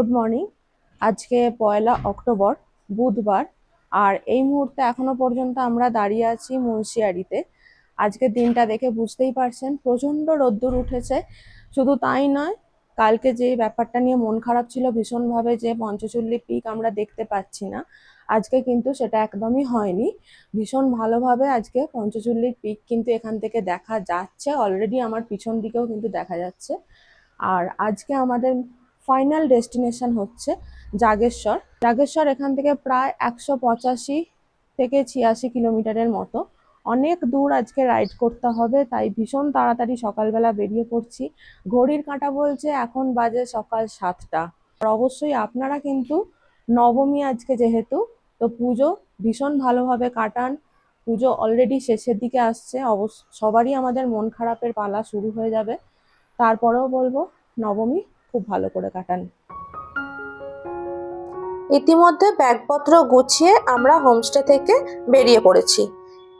Good morning. আজকে পয়লা October, বুধবার। আর এই মুহূর্তে এখনও পর্যন্ত আমরা দাঁড়িয়ে আছি মুন্সিয়ারিতে। আজকে দিনটা দেখে বুঝতেই পারছেন, প্রচণ্ড রোদ্দুর উঠেছে। শুধু তাই নয়, কালকে যে ব্যাপারটা নিয়ে মন খারাপ ছিল ভীষণভাবে যে পঞ্চচল্লি পিক আমরা দেখতে পাচ্ছি না, আজকে কিন্তু সেটা একদমই হয়নি। ভীষণ ভালোভাবে আজকে পঞ্চচল্লির পিক কিন্তু এখান থেকে দেখা যাচ্ছে। অলরেডি আমার পিছন দিকেও কিন্তু দেখা যাচ্ছে। আর আজকে আমাদের ফাইনাল ডেস্টিনেশন হচ্ছে জাগেশ্বর। জাগেশ্বর এখান থেকে প্রায় একশো পঁচাশি থেকে ছিয়াশি কিলোমিটারের মতো। অনেক দূর আজকে রাইড করতে হবে, তাই ভীষণ তাড়াতাড়ি সকালবেলা বেরিয়ে পড়ছি। ঘড়ির কাঁটা বলছে এখন বাজে সকাল সাতটা। আর অবশ্যই আপনারা কিন্তু নবমী আজকে যেহেতু, তো পুজো ভীষণ ভালোভাবে কাটান। পুজো অলরেডি শেষের দিকে আসছে, অবশ্য সবারই আমাদের মন খারাপের পালা শুরু হয়ে যাবে। তারপরেও বলব, নবমী খুব ভালো করে কাটান। ইতিমধ্যে ব্যাগপত্র গুছিয়ে আমরা হোমস্টে থেকে বেরিয়ে পড়েছি।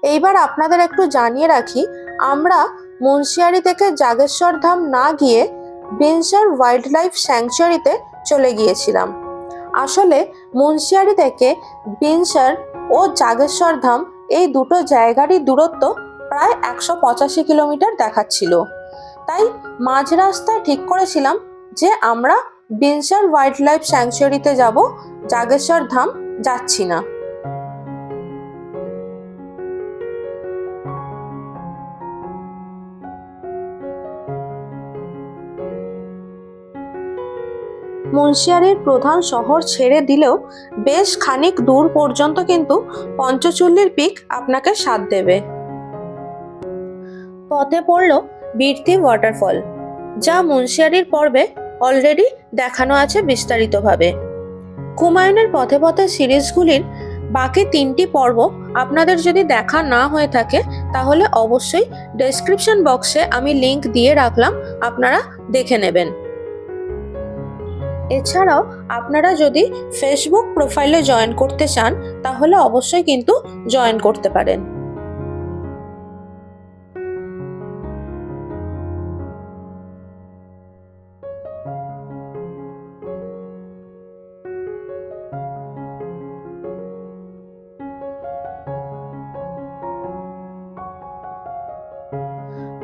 এইবার আপনাদের একটু জানিয়ে রাখি, আমরা মুন্সিয়ারি থেকে জাগেশ্বর ধাম না গিয়ে বিনসার ওয়াইল্ড লাইফ স্যাংচুয়ারিতে চলে গিয়েছিলাম। আসলে মুন্সিয়ারি থেকে বিনসার ও জাগেশ্বর ধাম এই দুটো জায়গারই দূরত্ব প্রায় একশো পঁচাশি কিলোমিটার দেখাচ্ছিল। তাই মাঝ রাস্তায় ঠিক করেছিলাম যে আমরা বিনসার ওয়াইল্ড লাইফ স্যাংচুয়ারিতে যাব, জাগেশ্বর ধাম যাচ্ছি না। মুন্সিয়ারির প্রধান শহর ছেড়ে দিলেও বেশ খানিক দূর পর্যন্ত কিন্তু পঞ্চচল্লির পিক আপনাকে সাথ দেবে। পথে পড়ল বীরতি ওয়াটারফল যা মুন্সিয়ারির পর্বে অলরেডি দেখানো আছে বিস্তারিতভাবে। কুমায়ুনের পথে পথে সিরিজগুলির বাকি তিনটি পর্ব আপনাদের যদি দেখা না হয়ে থাকে, তাহলে অবশ্যই ডেসক্রিপশন বক্সে আমি লিংক দিয়ে রাখলাম, আপনারা দেখে নেবেন। এছাড়াও আপনারা যদি ফেসবুক প্রোফাইলে জয়েন করতে চান, তাহলে অবশ্যই কিন্তু জয়েন করতে পারেন।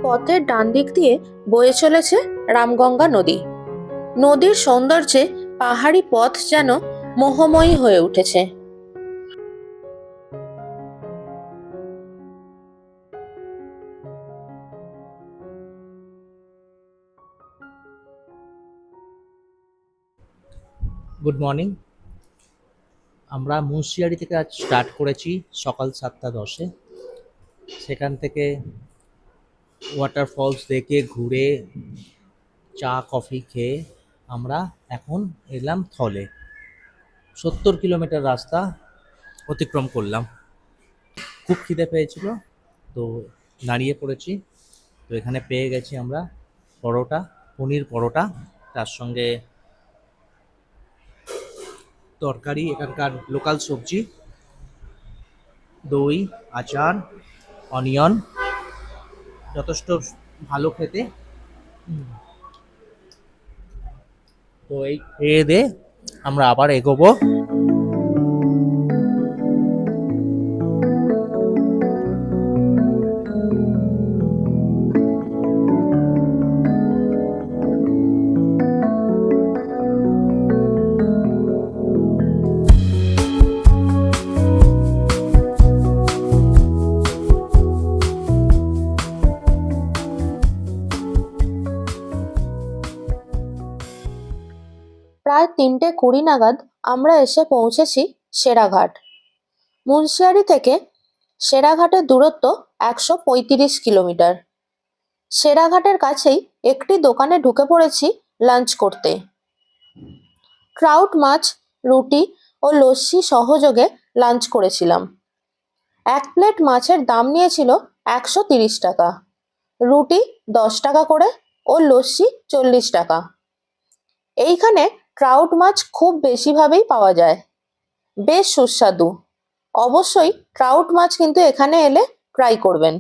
পথের ডান দিক দিয়ে বয়ে চলেছে রামগঙ্গা নদী। নদীর সৌন্দর্যে পাহাড়ি পথ যেন মোহময়ী হয়ে উঠেছে। গুড মর্নিং আমরা মুন্সিয়ারি থেকে আজ স্টার্ট করেছি সকাল সাতটা দশে। সেখান থেকে ওয়াটারফলস দেখে ঘুরে চা কফি খেয়ে আমরা এখন এলাম থলে। সত্তর কিলোমিটার রাস্তা অতিক্রম করলাম। খুব খিদে পেয়েছিল, তো দাঁড়িয়ে পড়েছি। তো এখানে পেয়ে গেছি আমরা পরোটা, পনির পরোটা, তার সঙ্গে তরকারি, এখানকার লোকাল সবজি, দই, আচার অনিয়ন যথেষ্ট ভালো খেতে। তো এই খেয়ে দে আমরা আবার এগোবো কুড়ি নাগাদ আমরা এসে পৌঁছেছি সেরাঘাট। মুন্সিয়ারি থেকে সেরাঘাটের দূরত্ব একশো পঁয়ত্রিশ কিলোমিটার। সেরাঘাটের কাছেই একটি দোকানে ঢুকে পড়েছি লাঞ্চ করতে। ট্রাউট মাছ, রুটি ও লস্যি সহযোগে লাঞ্চ করেছিলাম। এক প্লেট মাছের দাম নিয়েছিল একশো তিরিশ টাকা। রুটি দশ টাকা করে ও লস্যি চল্লিশ টাকা। এইখানে ট্রাউট মাছ খুব বেশিভাবেই পাওয়া যায়। বেশ সুস্বাদু। অবশ্যই ট্রাউট মাছ কিন্তু এখানে এলে ট্রাই করবেন।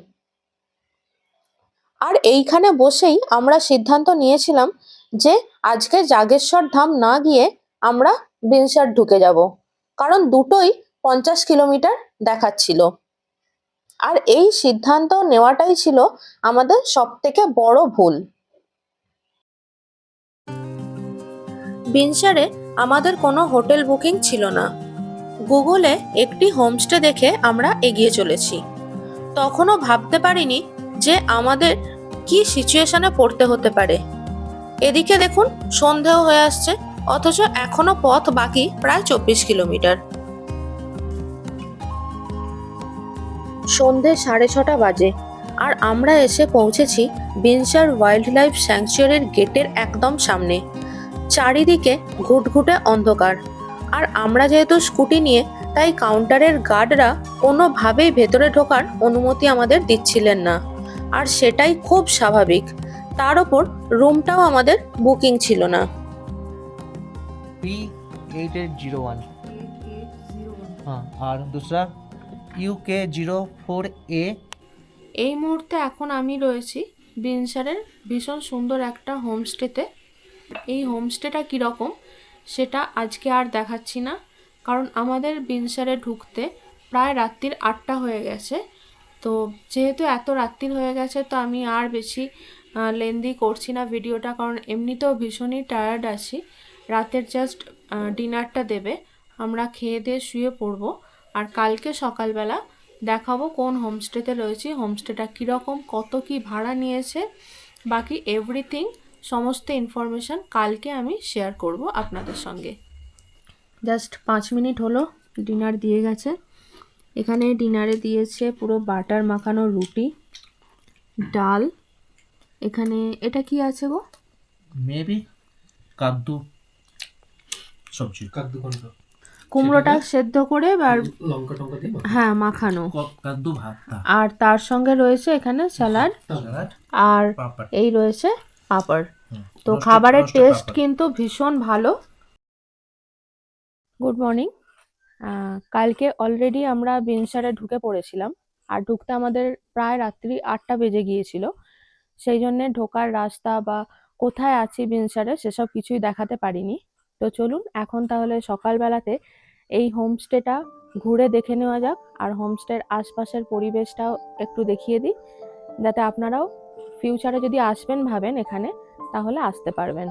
আর এইখানে বসেই আমরা সিদ্ধান্ত নিয়েছিলাম যে আজকে জাগেশ্বর ধাম না গিয়ে আমরা বিনসার ঢুকে যাব। কারণ দুটোই পঞ্চাশ কিলোমিটার দেখাচ্ছিল। আর এই সিদ্ধান্ত নেওয়াটাই ছিল আমাদের সব থেকে বড় ভুল। বিনসারে আমাদের কোনো হোটেল বুকিং ছিল না। গুগলে একটি হোমস্টে দেখে আমরা এগিয়ে চলেছি। তখনও ভাবতে পারিনি যে আমাদের কি সিচুয়েশনে পড়তে হতে পারে। এদিকে দেখুন সন্ধেও হয়ে আসছে, অথচ এখনও পথ বাকি প্রায় চব্বিশ কিলোমিটার। সন্ধে সাড়ে ছটা বাজে, আর আমরা এসে পৌঁছেছি বিনসার ওয়াইল্ড লাইফ স্যাংচুয়ারির গেটের একদম সামনে। চারিদিকে ঘুটঘুটে অন্ধকার। আর আমরা যেহেতু স্কুটি নিয়ে তাই কাউন্টারের গার্ডরা কোনোভাবেই ভেতরে ঢোকার অনুমতি আমাদের দিচ্ছিলেন না। আর সেটাই খুব স্বাভাবিক। তার ওপর রুমটাও আমাদের বুকিং ছিল না। আর দুসরা ইউকে জিরো ফোর এ এই মুহূর্তে এখন আমি রয়েছি বিনসারের ভীষণ সুন্দর একটা হোমস্টেতে এই হোমস্টেটা কীরকম, সেটা আজকে আর দেখাচ্ছি না। কারণ আমাদের বিনসারে ঢুকতে প্রায় রাত্রির আটটা হয়ে গেছে। তো যেহেতু এত রাত্রির হয়ে গেছে, তো আমি আর বেশি লেন্দি করছি না ভিডিওটা, কারণ এমনিতেও ভীষণই টায়ার্ড আছি। রাতের জাস্ট ডিনারটা দেবে। আমরা খেয়ে দিয়ে শুয়ে পড়ব। আর কালকে সকালবেলা দেখাবো কোন হোমস্টেতে রয়েছি। হোমস্টেটা কীরকম, কত কি ভাড়া নিয়েছে, বাকি এভরিথিং সমস্ত ইনফরমেশান কালকে আমি শেয়ার করব আপনাদের সঙ্গে। জাস্ট পাঁচ মিনিট হলো ডিনার দিয়ে গেছে। এখানে ডিনারে দিয়েছে পুরো বাটার মাখানো রুটি ডাল। এখানে এটা কি আছে গো? মেবি কাদ্দু সবজি। কাদ্দু কোনটা? কুমড়োটা সেদ্ধ করে আর লঙ্কা টঙ্কা দিয়ে হ্যাঁ মাখানো। কাদ্দু ভাতটা। আর তার সঙ্গে রয়েছে এখানে স্যালাড আর এই রয়েছে পাপড়। তো খাবারের টেস্ট কিন্তু ভীষণ ভালো। গুড মর্নিং কালকে অলরেডি আমরা বিনসারে ঢুকে পড়েছিলাম। আর ঢুকতে আমাদের প্রায় রাত্রি আটটা বেজে গিয়েছিল। সেই জন্যে ঢোকার রাস্তা বা কোথায় আছি বিনসারে সেসব কিছুই দেখাতে পারিনি। তো চলুন এখন তাহলে সকালবেলাতে এই হোমস্টেটা ঘুরে দেখে নেওয়া যাক। আর হোমস্টের আশপাশের পরিবেশটাও একটু দেখিয়ে দিই। যাতে আপনারাও ফিউচারে যদি আসবেন ভাবেন এখানে তাহলে আসতে পারবেন।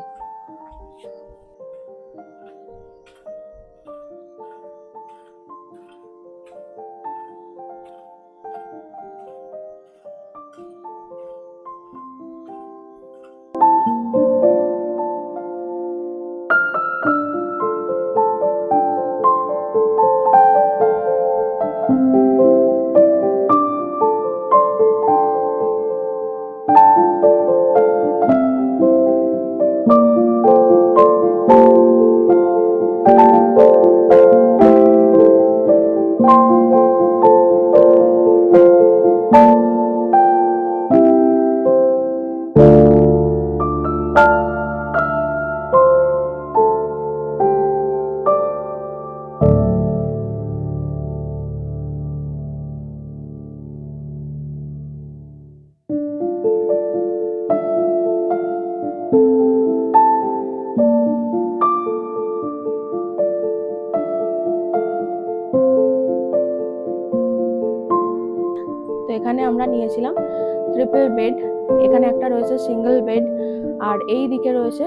দিকে রয়েছে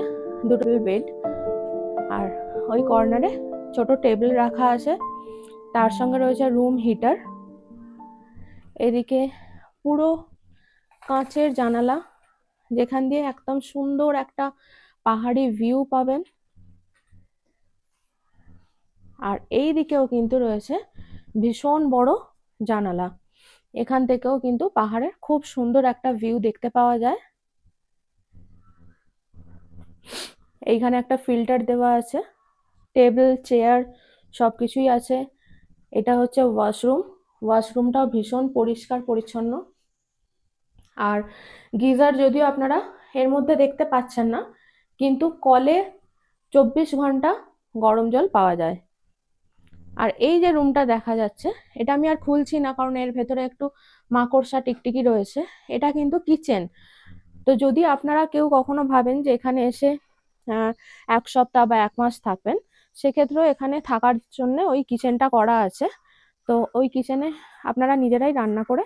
দুটো বেড আর ওই কর্নারে ছোট টেবিল রাখা আছে। তার সঙ্গে রয়েছে রুম হিটার এদিকে পুরো কাঁচের জানালা, যেখান দিয়ে একদম সুন্দর একটা পাহাড়ি ভিউ পাবেন। আর এই দিকেও কিন্তু রয়েছে ভীষণ বড় জানালা। এখান থেকেও কিন্তু পাহাড়ের খুব সুন্দর একটা ভিউ দেখতে পাওয়া যায়। এইখানে একটা ফিল্টার দেওয়া আছে, টেবিল, চেয়ার সব কিছুই আছে। এটা হচ্ছে ওয়াশরুম, ওয়াশরুমটাও ভীষণ পরিষ্কার, পরিচ্ছন্ন। আর গিজার যদিও আপনারা এর মধ্যে দেখতে পাচ্ছেন না, কিন্তু কলে চব্বিশ ঘণ্টা গরম জল পাওয়া যায়। আর এই যে রুমটা দেখা যাচ্ছে, এটা আমি আর খুলছি না, কারণ এর ভেতরে একটু মাকড়সা টিকটিকি রয়েছে। এটা কিন্তু কিচেন। তো যদি আপনারা কেউ কখনো ভাবেন যে এখানে এসে এক সপ্তাহ বা এক মাস থাকবেন, সেক্ষেত্রেও এখানে থাকার জন্য ওই কিচেনটা করা আছে। তো ওই কিচেনে আপনারা নিজেরাই রান্না করে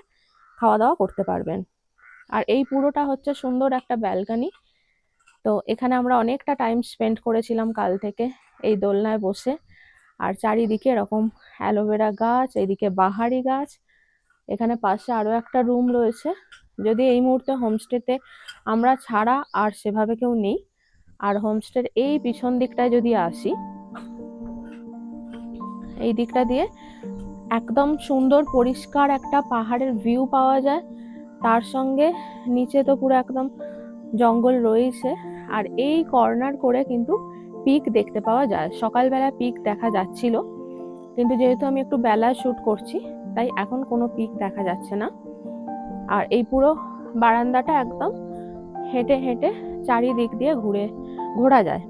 খাওয়া দাওয়া করতে পারবেন। আর এই পুরোটা হচ্ছে সুন্দর একটা ব্যালকনি তো এখানে আমরা অনেকটা টাইম স্পেন্ড করেছিলাম কাল থেকে এই দোলনায় বসে। আর চারিদিকে এরকম অ্যালোভেরা গাছ এইদিকে বাহারি গাছ, এখানে পাশে আরও একটা রুম রয়েছে। যদি এই মুহূর্তে হোমস্টেতে আমরা ছাড়া আর সেভাবে কেউ নেই, আর হোমস্টের এই পিছন দিকটায় যদি আসি, এই দিকটা দিয়ে একদম সুন্দর পরিষ্কার একটা পাহাড়ের ভিউ পাওয়া যায়। তার সঙ্গে নিচে তো পুরো একদম জঙ্গল রয়েছে, আর এই কর্নার করে কিন্তু পিক দেখতে পাওয়া যায়। সকালবেলা পিক দেখা যাচ্ছিল, কিন্তু যেহেতু আমি একটু বেলা শ্যুট করছি, তাই এখন কোনো পিক দেখা যাচ্ছে না। আর এই পুরো বারান্দাটা একদম হেঁটে হেঁটে চারিদিক দিয়ে ঘুরে, ঘোরা যায়।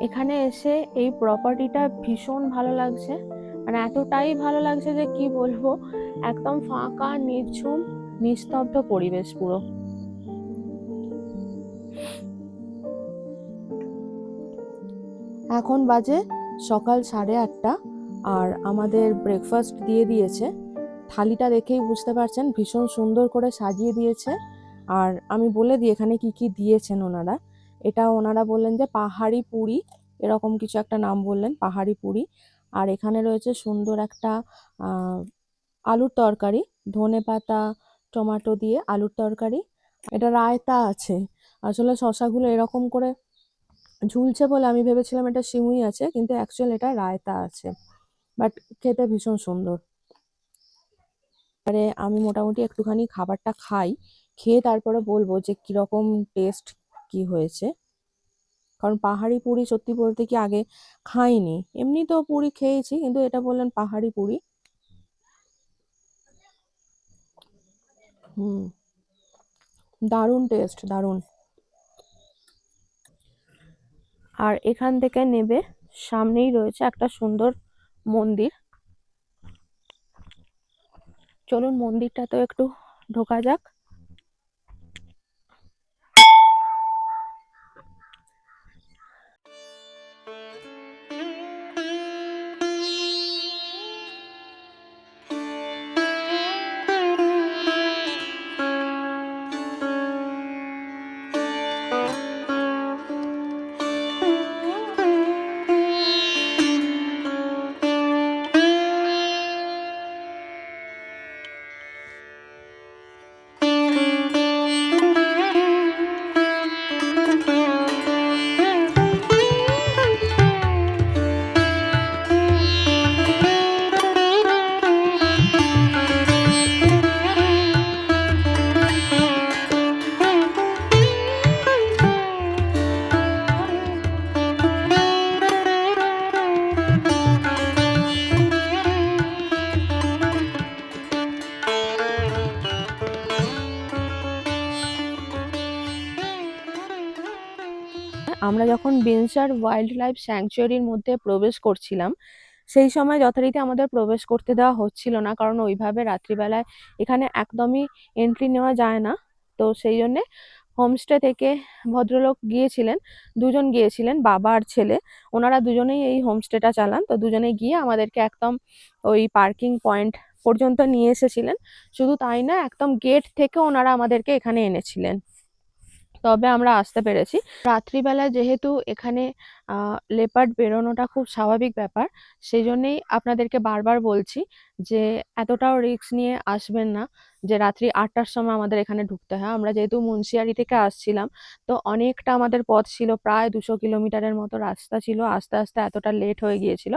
এখানে এসে এই প্রপার্টিটা ভীষণ ভালো লাগছে। মানে এতটাই ভালো লাগছে যে কি বলব, একদম ফাঁকা, নির্ঝুম, নিস্তব্ধ পরিবেশ পুরো। এখন বাজে সকাল সাড়ে আটটা আর আমাদের ব্রেকফাস্ট দিয়ে দিয়েছে। থালিটা দেখেই বুঝতে পারছেন ভীষণ সুন্দর করে সাজিয়ে দিয়েছে। আর আমি বলে দিই, এখানে কি কি দিয়েছেন ওনারা? এটা ওনারা বললেন যে পাহাড়ি পুরি, এরকম কিছু একটা নাম বললেন, পাহাড়ি পুরি। আর এখানে রয়েছে সুন্দর একটা আলুর তরকারি, ধনে পাতা, টমেটো দিয়ে আলুর তরকারি। এটা রায়তা আছে। আসলে শশাগুলো এরকম করে ঝুলছে বলে আমি ভেবেছিলাম এটা সিমুই আছে, কিন্তু অ্যাকচুয়াল এটা রায়তা আছে। বাট খেতে ভীষণ সুন্দর। এবারে আমি মোটামুটি একটুখানি খাবারটা খাই, খেয়ে তারপরে বলব যে কীরকম টেস্ট কি হয়েছে। কারণ পাহাড়ি পুরি সত্যি বলতে কি আগে খাইনি। এমনি তো পুরি খেয়েছি, কিন্তু এটা বললেন পাহাড়ি পুরি। হুম। দারুণ টেস্ট দারুণ। আর এখান থেকে নেবে, সামনেই রয়েছে একটা সুন্দর মন্দির। চলুন মন্দিরটা তো একটু ঢোকা যাক। যখন বেনসার ওয়াইল্ড লাইফ স্যাংচুয়ারির মধ্যে প্রবেশ করছিলাম, সেই সময় যথারীতি আমাদের প্রবেশ করতে দেওয়া হচ্ছিল না, কারণ ওইভাবে রাত্রিবেলায় এখানে একদমই এন্ট্রি নেওয়া যায় না। তো সেই জন্যে হোমস্টে থেকে ভদ্রলোক গিয়েছিলেন, দুজন গিয়েছিলেন, বাবা আর ছেলে। ওনারা দুজনেই এই হোমস্টেটা চালান। তো দুজনেই গিয়ে আমাদেরকে একদম ওই পার্কিং পয়েন্ট পর্যন্ত নিয়ে এসেছিলেন। শুধু তাই না, একদম গেট থেকে ওনারা আমাদেরকে এখানে এনেছিলেন। তবে আমরা আসতে পেরেছি। রাত্রিবেলা যেহেতু এখানে লেপার্ড বেরোনোটা খুব স্বাভাবিক ব্যাপার সেই জন্যেই আপনাদেরকে বারবার বলছি যে এতটাও রিস্ক নিয়ে আসবেন না যে রাত্রি আটটার সময় আমাদের এখানে ঢুকতে হয়। আমরা যেহেতু মুন্সিয়ারি থেকে আসছিলাম, তো অনেকটা আমাদের পথ ছিল, প্রায় দুশো কিলোমিটারের মতো রাস্তা ছিল, আস্তে আস্তে এতটা লেট হয়ে গিয়েছিল।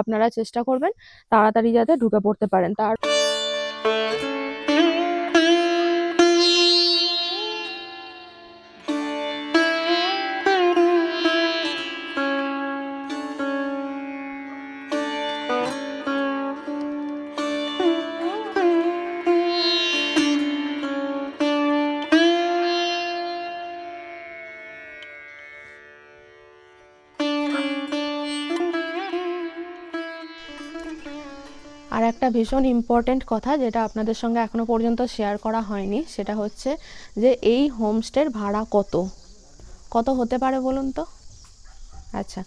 আপনারা চেষ্টা করবেন তাড়াতাড়ি যাতে ঢুকে পড়তে পারেন। তার একটা ভীষণ ইম্পর্ট্যান্ট কথা যেটা আপনাদের সঙ্গে এখনও পর্যন্ত শেয়ার করা হয়নি, সেটা হচ্ছে যে এই হোমস্টের ভাড়া কত? কত হতে পারে বলুন তো? আচ্ছা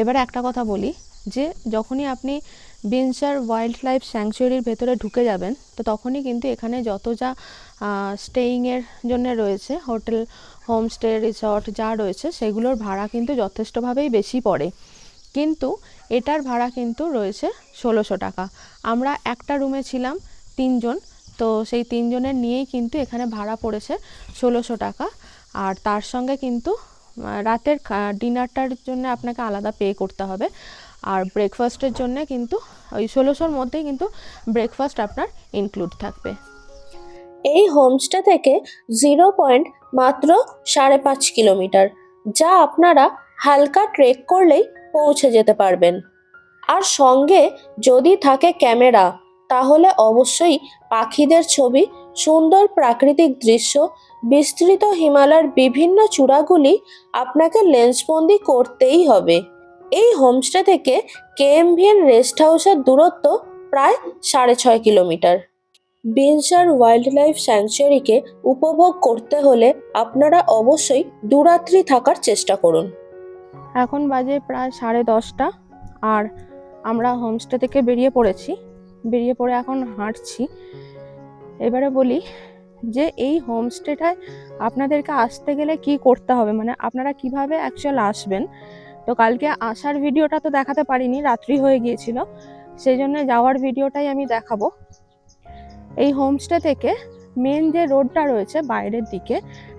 এবারে একটা কথা বলি, যে যখনই আপনি বিনসার ওয়াইল্ড লাইফ স্যাংচুয়ারির ভেতরে ঢুকে যাবেন, তো তখনই কিন্তু এখানে যত যা স্টেইংয়ের জন্য রয়েছে, হোটেল হোমস্টে রিসর্ট যা রয়েছে, সেগুলোর ভাড়া কিন্তু যথেষ্টভাবেই বেশি পড়ে। কিন্তু এটার ভাড়া কিন্তু রয়েছে ষোলোশো টাকা। আমরা একটা রুমে ছিলাম তিনজন, তো সেই তিনজনের নিয়েই কিন্তু এখানে ভাড়া পড়েছে ষোলোশো টাকা। আর তার সঙ্গে কিন্তু রাতের ডিনারটার জন্য আপনাকে আলাদা পে করতে হবে। আর ব্রেকফাস্টের জন্য কিন্তু, ওই ষোলোশোর মধ্যেই কিন্তু ব্রেকফাস্ট আপনার ইনক্লুড থাকবে। এই হোমস্টে থেকে জিরো পয়েন্ট মাত্র সাড়ে পাঁচ কিলোমিটার, যা আপনারা হালকা ট্রেক করলেই পৌঁছে যেতে পারবেন। আর সঙ্গে যদি থাকে ক্যামেরা, তাহলে অবশ্যই পাখিদের ছবি, সুন্দর প্রাকৃতিক দৃশ্য, বিস্তৃত হিমালয়ের বিভিন্ন চূড়াগুলি আপনাকে লেন্সবন্দি করতেই হবে। এই হোমস্টে থেকে কেএমভিএন রেস্ট হাউসের দূরত্ব প্রায় সাড়ে ছয় কিলোমিটার। বিনসার ওয়াইল্ড লাইফ স্যাংচুয়ারিকে উপভোগ করতে হলে আপনারা অবশ্যই দুরাত্রি থাকার চেষ্টা করুন। এখন বাজে প্রায় সাড়ে দশটা আর আমরা হোমস্টে থেকে বেরিয়ে পড়েছি। বেরিয়ে পড়ে এখন হাঁটছি। এবারে বলি যে এই হোমস্টেটায় আপনাদেরকে আসতে গেলে কি করতে হবে? মানে আপনারা কীভাবে অ্যাকচুয়াল আসবেন? তো কালকে আসার ভিডিওটা তো দেখাতে পারিনি, রাত্রি হয়ে গিয়েছিল। সেই জন্য যাওয়ার ভিডিওটাই আমি দেখাবো। এই হোমস্টে থেকে মেন যে রোডটা রয়েছে বাইরের দিকে,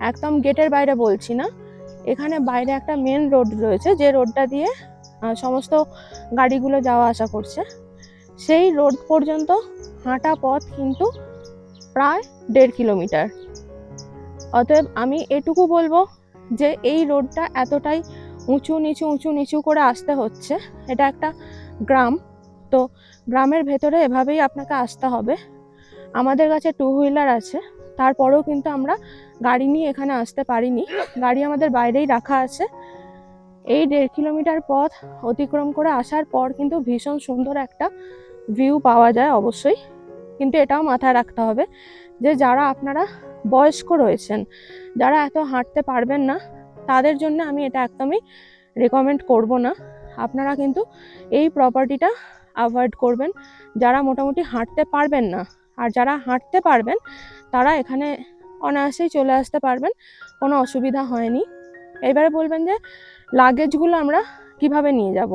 একদম গেটের বাইরে বলছি না এখানে বাইরে একটা মেন রোড রয়েছে, যে রোডটা দিয়ে সমস্ত গাড়িগুলো যাওয়া আসা করছে। সেই রোড পর্যন্ত হাঁটা পথ কিন্তু প্রায় দেড় কিলোমিটার অতএব আমি এটুকু বলব যে এই রোডটা এতটাই উঁচু নিচু উঁচু নিচু করে আসতে হচ্ছে। এটা একটা গ্রাম, তো গ্রামের ভেতরে এভাবেই আপনাকে আসতে হবে। আমাদের কাছে টু হুইলার আছে। তারপরেও কিন্তু আমরা গাড়ি নিয়ে এখানে আসতে পারিনি। গাড়ি আমাদের বাইরেই রাখা আছে। এই দেড় কিলোমিটার পথ অতিক্রম করে আসার পর কিন্তু ভীষণ সুন্দর একটা ভিউ পাওয়া যায় অবশ্যই। কিন্তু এটাও মাথায় রাখতে হবে যে যারা আপনারা বয়স্ক রয়েছেন, যারা এত হাঁটতে পারবেন না, তাদের জন্য আমি এটা একদমই রেকমেন্ড করব না। আপনারা কিন্তু এই প্রপার্টিটা অ্যাভয়েড করবেন। যারা মোটামুটি হাঁটতে পারবেন না আর যারা হাঁটতে পারবেন, তারা এখানে অনায়াসেই চলে আসতে পারবেন, কোনো অসুবিধা হয়নি। এবারে বলবেন যে লাগেজগুলো আমরা কীভাবে নিয়ে যাব?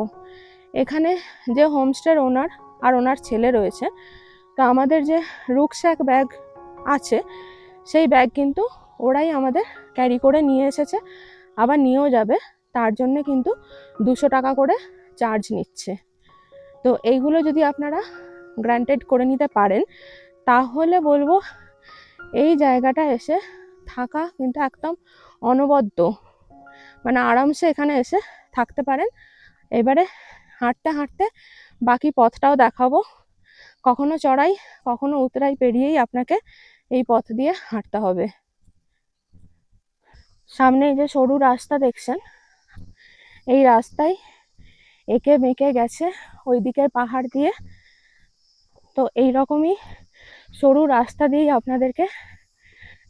এখানে যে হোমস্টের ওনার আর ওনার ছেলে রয়েছে, তো আমাদের যে রুকস্যাক ব্যাগ আছে, সেই ব্যাগ কিন্তু ওরাই আমাদের ক্যারি করে নিয়ে এসেছে, আবার নিয়েও যাবে, তার জন্যে কিন্তু দুশো টাকা করে চার্জ নিচ্ছে। তো এইগুলো যদি আপনারা গ্রান্টেড করে নিতে পারেন তাহলে বলব এই জায়গাটা এসে থাকা কিন্তু একদম অনবদ্য। মানে আরামসে এখানে এসে থাকতে পারেন। এবারে হাঁটতে হাঁটতে বাকি পথটাও দেখাবো। কখনো চড়াই, কখনো উতরাই পেরিয়েই আপনাকে এই পথ দিয়ে হাঁটতে হবে। সামনে এই যে সরু রাস্তা দেখছেন, এই রাস্তায় এঁকে বেঁকে গেছে ওই দিকের পাহাড় দিয়ে। তো এই রকমই সরু রাস্তা দিয়েই আপনাদেরকে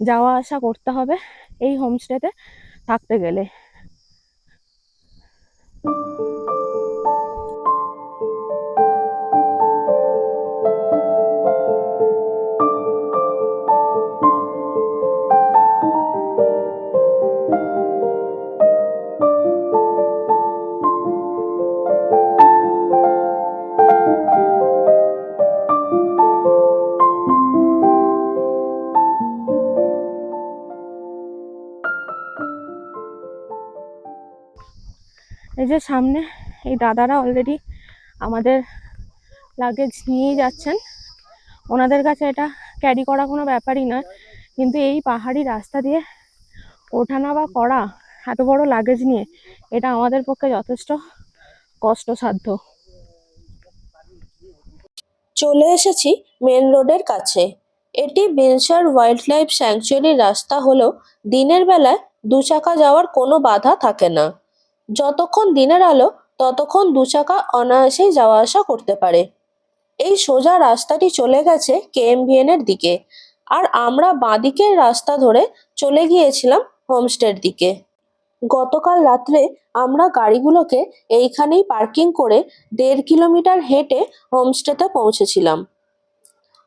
যাওয়া আসা করতে হবে এই হোমস্টেতে থাকতে গেলে। এই যে সামনে এই দাদারা অলরেডি আমাদের লাগেজ নিয়েই যাচ্ছেন। ওনাদের কাছে এটা ক্যারি করা কোনো ব্যাপারই নয় কিন্তু এই পাহাড়ি রাস্তা দিয়ে ওঠানা বা করা এত বড় লাগেজ নিয়ে এটা আমাদের পক্ষে যথেষ্ট কষ্টসাধ্য। চলে এসেছি মেন রোডের কাছে। এটি বিনসার ওয়াইল্ড লাইফ স্যাংচুয়ারির রাস্তা হলেও দিনের বেলায় দু চাকা যাওয়ার কোনো বাধা থাকে না। যতক্ষণ দিনের আলো, ততক্ষণ দু চাকা অনায়াসেই যাওয়া আসা করতে পারে। এই সোজা রাস্তাটি চলে গেছে কেএমভিএন এর দিকে। আর আমরা বাঁদিকের রাস্তা ধরে চলে গিয়েছিলাম হোমস্টের দিকে। গতকাল রাত্রে আমরা গাড়িগুলোকে এইখানেই পার্কিং করে দেড় কিলোমিটার হেঁটে হোমস্টেতে পৌঁছেছিলাম।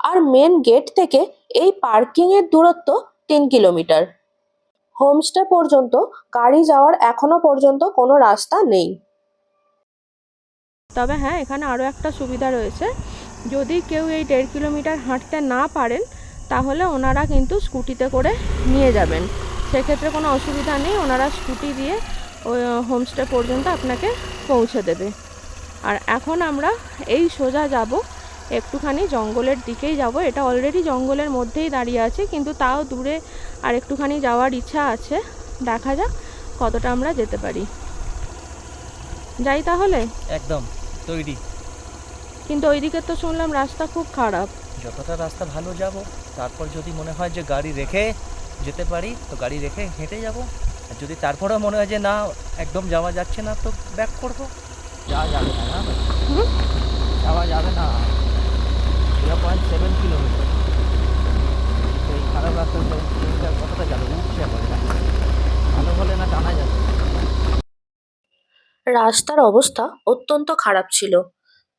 আর মেন গেট থেকে এই পার্কিং এর দূরত্ব তিন কিলোমিটার। হোমস্টে পর্যন্ত, গাড়ি যাওয়ার এখনও পর্যন্ত কোনো রাস্তা নেই। তবে হ্যাঁ এখানে আরও একটা সুবিধা রয়েছে। যদি কেউ এই দেড় কিলোমিটার হাঁটতে না পারেন, তাহলে ওনারা কিন্তু স্কুটিতে করে নিয়ে যাবেন। সেক্ষেত্রে কোনো অসুবিধা নেই, ওনারা স্কুটি দিয়ে ওই হোমস্টে পর্যন্ত আপনাকে পৌঁছে দেবে। আর এখন আমরা এই সোজা যাব একটুখানি জঙ্গলের দিকেই যাব। এটা অলরেডি জঙ্গলের মধ্যেই দাঁড়িয়ে আছে কিন্তু তাও দূরে আর একটুখানি যাওয়ার ইচ্ছা আছে। দেখা যাক কতটা আমরা যেতে পারি। যাই তাহলে। একদম তৈরি। কিন্তু ওইদিকে তো শুনলাম রাস্তা খুব খারাপ। যতটা রাস্তা ভালো যাব তারপর যদি মনে হয় যে গাড়ি রেখে যেতে পারি তো গাড়ি রেখে হেঁটে যাব। আর যদি তারপরেও মনে হয় যে না একদম যাওয়া যাচ্ছে না তো ব্যাক করব। যাওয়া যাবে না? যাওয়া যাবে না। Zero point seven kilometre. তো এই খারাপ রাস্তা সেভেন কিলোমিটার কতটা উঠছে ভালো না টানা যাবে। রাস্তার অবস্থা অত্যন্ত খারাপ ছিল।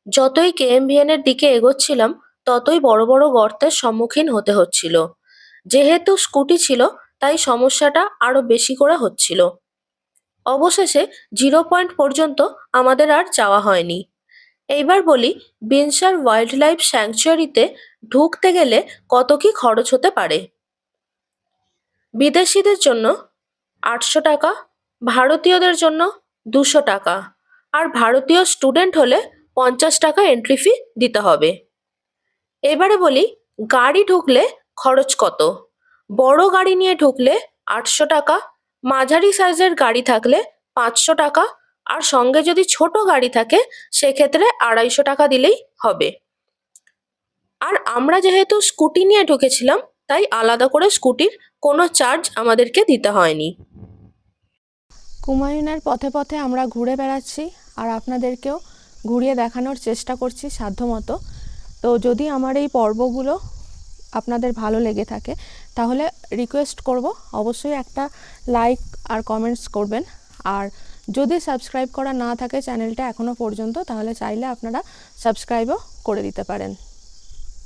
যতই কেএমভিএন এর দিকে এগোচ্ছিলাম, ততই বড় বড় গর্তের সম্মুখীন হতে হচ্ছিল। যেহেতু স্কুটি ছিল, তাই সমস্যাটা আরও বেশি করে হচ্ছিল। অবশেষে জিরো পয়েন্ট পর্যন্ত আমাদের আর যাওয়া হয়নি। এইবার বলি, বিনসার ওয়াইল্ড লাইফ স্যাংচুয়ারিতে ঢুকতে গেলে কত কি খরচ হতে পারে? বিদেশিদের জন্য আটশো টাকা, ভারতীয়দের জন্য দুশো টাকা, আর ভারতীয় স্টুডেন্ট হলে পঞ্চাশ টাকা এন্ট্রি ফি দিতে হবে। এবারে বলি, গাড়ি ঢুকলে খরচ কত? বড় গাড়ি নিয়ে ঢুকলে আটশো টাকা, মাঝারি সাইজের গাড়ি থাকলে পাঁচশো টাকা আর সঙ্গে যদি ছোট গাড়ি থাকে, সেক্ষেত্রে আড়াইশো টাকা দিলেই হবে। আর আমরা যেহেতু স্কুটি নিয়ে ঢুকেছিলাম, তাই আলাদা করে স্কুটির কোনো চার্জ আমাদেরকে দিতে হয়নি। কুমায়ুনের পথে পথে আমরা ঘুরে বেড়াচ্ছি আর আপনাদেরকেও ঘুরিয়ে দেখানোর চেষ্টা করছি সাধ্যমতো। তো যদি আমার এই পর্বগুলো আপনাদের ভালো লেগে থাকে, তাহলে রিকোয়েস্ট করব অবশ্যই একটা লাইক আর কমেন্টস করবেন। আর যদি সাবস্ক্রাইব করা না থাকে চ্যানেলটা এখনও পর্যন্ত, তাহলে চাইলে আপনারা সাবস্ক্রাইবও করে দিতে পারেন।